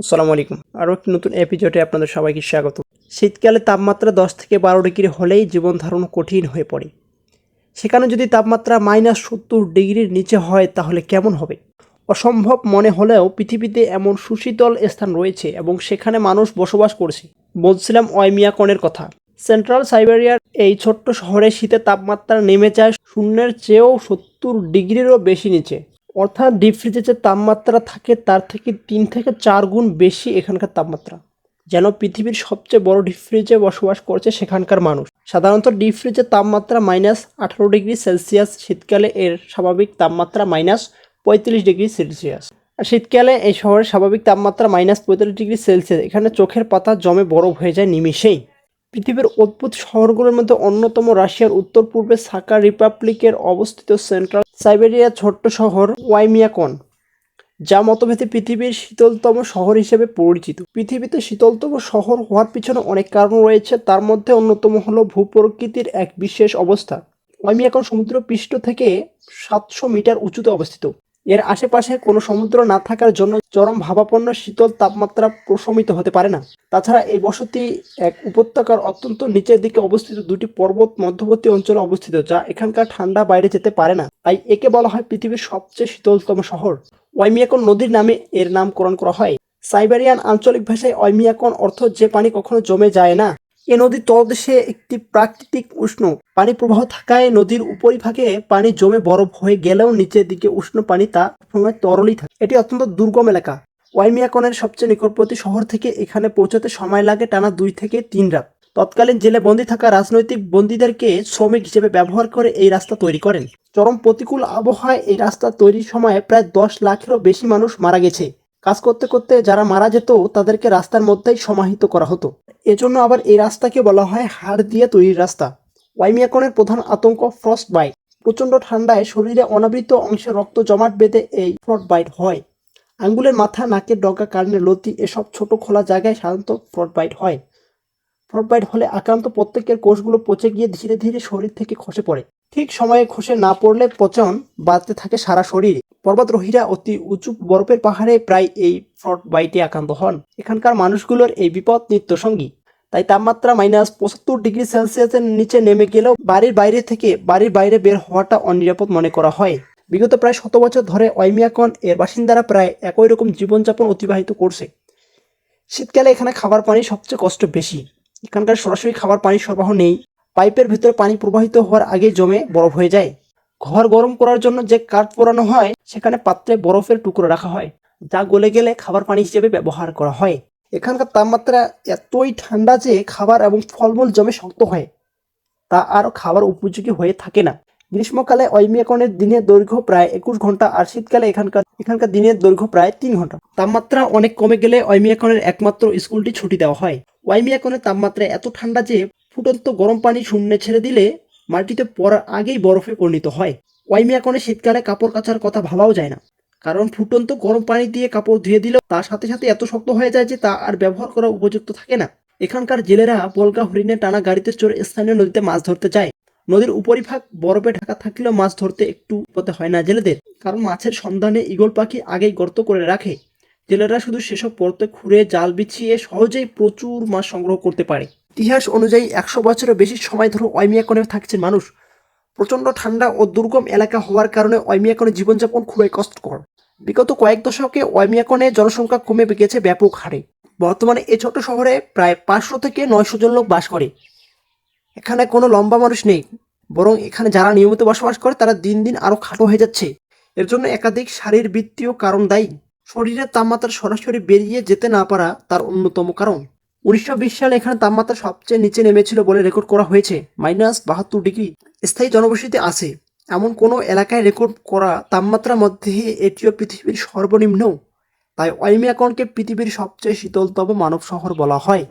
আসসালামু আলাইকুম। আরও একটি নতুন এপিসোডে আপনাদের সবাইকে স্বাগত। শীতকালে তাপমাত্রা দশ থেকে বারো ডিগ্রি হলেই জীবন ধারণ কঠিন হয়ে পড়ে। সেখানে যদি তাপমাত্রা মাইনাস সত্তর ডিগ্রির নিচে হয়, তাহলে কেমন হবে? অসম্ভব মনে হলেও পৃথিবীতে এমন সুশীতল স্থান রয়েছে এবং সেখানে মানুষ বসবাস করছে। বলছিলাম অয়মিয়াকনের কথা। সেন্ট্রাল সাইবেরিয়ার এই ছোট্ট শহরে শীতের তাপমাত্রা নেমে যায় শূন্যের চেয়েও সত্তর ডিগ্রিরও বেশি নিচে। অর্থাৎ ডিপ ফ্রিজে যে তাপমাত্রা থাকে, তার থেকে তিন থেকে চার গুণ বেশি এখানকার তাপমাত্রা, যেন পৃথিবীর সবচেয়ে বড় ডিপ ফ্রিজে বসবাস করছে সেখানকার মানুষ। সাধারণত ডিপ ফ্রিজের তাপমাত্রা মাইনাস আঠারো ডিগ্রি সেলসিয়াস শীতকালে এর স্বাভাবিক তাপমাত্রা মাইনাস পঁয়ত্রিশ ডিগ্রি সেলসিয়াস আর শীতকালে এই শহরের স্বাভাবিক তাপমাত্রা মাইনাস পঁয়তাল্লিশ ডিগ্রি সেলসিয়াস এখানে চোখের পাতা জমে বরফ হয়ে যায় নিমিষেই। পৃথিবীর অদ্ভুত শহরগুলোর মধ্যে অন্যতম রাশিয়ার উত্তর পূর্বে সাকা রিপাবলিকের অবস্থিত সেন্ট্রাল সাইবেরিয়া ছোট্ট শহর ওয়াইমিয়াকন, যা মতভেদে পৃথিবীর শীতলতম শহর হিসেবে পরিচিত। পৃথিবীতে শীতলতম শহর হওয়ার পিছনে অনেক কারণ রয়েছে, তার মধ্যে অন্যতম হলো ভূপ্রকৃতির এক বিশেষ অবস্থা। ওয়াইমিয়াকন সমুদ্র পৃষ্ঠ থেকে সাতশো মিটার উঁচুতে অবস্থিত। এর আশেপাশে কোনো সমুদ্র না থাকার জন্য চরম ভাবাপন্ন শীতল তাপমাত্রা প্রশমিত হতে পারে না। তাছাড়া এই বসতি এক উপত্যকার অত্যন্ত নিচের দিকে অবস্থিত দুটি পর্বত মধ্যবর্তী অঞ্চলে অবস্থিত, যা এখানকার ঠান্ডা বাইরে যেতে পারে না। তাই একে বলা হয় পৃথিবীর সবচেয়ে শীতলতম শহর। ওয়াইমিয়াকন নদীর নামে এর নামকরণ করা হয়। সাইবেরিয়ান আঞ্চলিক ভাষায় ওয়াইমিয়াকন অর্থ যে পানি কখনো জমে যায় না। এ নদীর তলদেশে একটি প্রাকৃতিক উষ্ণ পানি প্রবাহ থাকায় নদীর উপরিভাগে পানি জমে বরফ হয়ে গেলেও নিচের দিকে উষ্ণ পানি তা সময় তরলই থাকে। এটি অত্যন্ত দুর্গম এলাকা। ওয়াইমিয়াকনের সবচেয়ে নিকটবর্তী শহর থেকে এখানে পৌঁছাতে সময় লাগে টানা দুই থেকে তিন রাত। তৎকালীন জেলে বন্দী থাকা রাজনৈতিক বন্দীদেরকে শ্রমিক হিসেবে ব্যবহার করে এই রাস্তা তৈরি করেন। চরম প্রতিকূল আবহাওয়ায় এই রাস্তা তৈরির সময় প্রায় দশ লাখেরও বেশি মানুষ মারা গেছে। কাজ করতে করতে যারা মারা যেত, তাদেরকে রাস্তার মধ্যেই সমাহিত করা হতো। এজন্য আবার এই রাস্তাকে বলা হয় হাড় দিয়ে তৈরির রাস্তা। ওয়াইমিয়াকনের প্রধান আতঙ্ক ফ্রস্ট বাইট প্রচণ্ড ঠান্ডায় শরীরে অনাবৃত অংশে রক্ত জমাট বেঁধে এই ফ্রস্ট বাইট হয়। আঙ্গুলের মাথা, নাকের ডগা কার্নের লতি, এসব ছোট খোলা জায়গায় সাধারণত ফ্রস্ট বাইট হয়। ফ্রস্ট বাইট হলে আক্রান্ত প্রত্যেকের কোষগুলো পচে গিয়ে ধীরে ধীরে শরীর থেকে খসে পড়ে। ঠিক সময়ে খসে না পড়লে পচন বাড়তে থাকে সারা শরীরে। পর্বতরোহীরা অতি উঁচু বরফের পাহাড়ে প্রায় এই ফ্রড বাইটে আক্রান্ত হন। এখানকার মানুষগুলোর এই বিপদ নিত্য সঙ্গী তাই তাপমাত্রা মাইনাস পঁচাত্তর ডিগ্রি সেলসিয়াসের নিচে নেমে গেলেও বাড়ির বাইরে থেকে বাড়ির বাইরে বের হওয়াটা অনিরাপদ মনে করা হয়। বিগত প্রায় শত বছর ধরে ওয়াইমিয়াকন এর বাসিন্দারা প্রায় একই রকম জীবনযাপন অতিবাহিত করছে। শীতকালে এখানে খাবার পানি সবচেয়ে কষ্ট বেশি। এখানকার সরাসরি খাবার পানি সরবরাহ নেই। পাইপের ভিতরে পানি প্রবাহিত হওয়ার আগে জমে বরফ হয়ে যায়। ঘর গরম করার জন্য যে কাঠ পোড়ানো হয়, সেখানে পাত্রে বরফের টুকরো রাখা হয়, যা গলে গেলে খাবার পানি হিসেবে ব্যবহার করা হয়। এখানকার তাপমাত্রা এতই ঠান্ডা যে খাবার এবং ফলমূল জমে শক্ত হয়, তা আর খাবার উপযোগী হয়ে থাকে না। গ্রীষ্মকালে অইমিয়াকনের দিনের দৈর্ঘ্য প্রায় একুশ ঘণ্টা আর শীতকালে এখানকার এখানকার দিনের দৈর্ঘ্য প্রায় তিন ঘণ্টা। তাপমাত্রা অনেক কমে গেলে অইমিয়াকনের একমাত্র স্কুলটি ছুটি দেওয়া হয়। ওয়াইমিয়াকনের তাপমাত্রা এত ঠান্ডা যে ফুটন্ত গরম পানি শূন্যে ছেড়ে দিলে মাটিতে পড়ার আগেই বরফে পরিণত হয়। ওয়াইমিয়াকনে শীতকালে কাপড় কাচার কথা ভাবাও যায় না। কারণ ফুটন্ত গরম পানি দিয়ে কাপড় ধুয়ে দিলেও তার সাথে সাথে এত শক্ত হয়ে যায় যে তা আর ব্যবহার করা উপযুক্ত থাকে না। এখানকার জেলেরা বলগা হরিণে টানা গাড়িতে চড়ে স্থানীয় নদীতে মাছ ধরতে যায়। নদীর উপরিভাগ বরফে ঢাকা থাকলেও মাছ ধরতে একটু পথে হয় না জেলেদের। কারণ মাছের সন্ধানে ঈগল পাখি আগেই গর্ত করে রাখে। জেলেরা শুধু সেসব পড়তে খুঁড়ে জাল বিছিয়ে সহজেই প্রচুর মাছ সংগ্রহ করতে পারে। ইতিহাস অনুযায়ী একশো বছরের বেশি সময় ধরে অয়মিয়াকনে থাকছে মানুষ। প্রচণ্ড ঠান্ডা ও দুর্গম এলাকা হওয়ার কারণে অয়মিয়াকনে জীবনযাপন খুবই কষ্টকর। বিগত কয়েক দশকে অয়মিয়াকনে জনসংখ্যা কমে গেছে ব্যাপক হারে। বর্তমানে এই ছোট শহরে প্রায় পাঁচশো থেকে নয়শো জন লোক বাস করে। এখানে কোনো লম্বা মানুষ নেই, বরং এখানে যারা নিয়মিত বসবাস করে, তারা দিন দিন আরও খাটো হয়ে যাচ্ছে। এর জন্য একাধিক শারীরবৃত্তীয় কারণ দায়ী। শরীরের তাপমাত্রা সরাসরি বেরিয়ে যেতে না পারা তার অন্যতম কারণ। উনিশশো বিশ সালে এখানে তাপমাত্রা সবচেয়ে নিচে নেমেছিল বলে রেকর্ড করা হয়েছে। মাইনাস বাহাত্তর ডিগ্রি। স্থায়ী জনবসতি আছে। এমন কোনো এলাকায় রেকর্ড করা তাপমাত্রার মধ্যে এটিও পৃথিবীর সর্বনিম্ন। তাই ওয়াইমিয়াকনকে পৃথিবীর সবচেয়ে শীতলতম মানব শহর বলা হয়।